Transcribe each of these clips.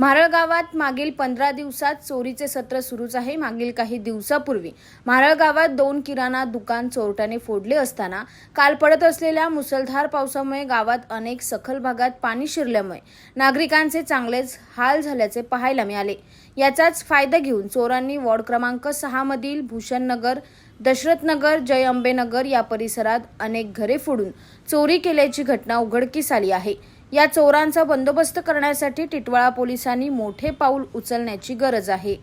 मारळ गावात मागील पंधरा दिवसात चोरीचे सत्र सुरूच आहे. मागील काही दिवसापूर्वी मारळ गावात दोन किराणा दुकान चोरट्याने फोडले असताना काल पडत असलेल्या मुसळधार पावसामुळे गावात अनेक सखल भागात पाणी शिरल्यामुळे नागरिकांचे चांगलेच हाल झाल्याचे पाहायला मिळाले. याचाच फायदा घेऊन चोरांनी वॉर्ड क्रमांक सहा मधील भूषणनगर दशरथनगर जय अंबेनगर या परिसरात अनेक घरे फोडून चोरी केल्याची घटना उघडकीस आली आहे. या चोरांचा बंदोबस्त करण्यासाठी टिटवाळा पोलिसांनी मोठे पाऊल उचलण्याची गरज आहे.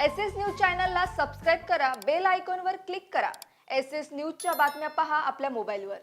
एस एस न्यूज चॅनलला सबस्क्राईब करा बेल आयकॉनवर क्लिक करा. एस एस न्यूजच्या बातम्या पहा आपल्या मोबाईलवर.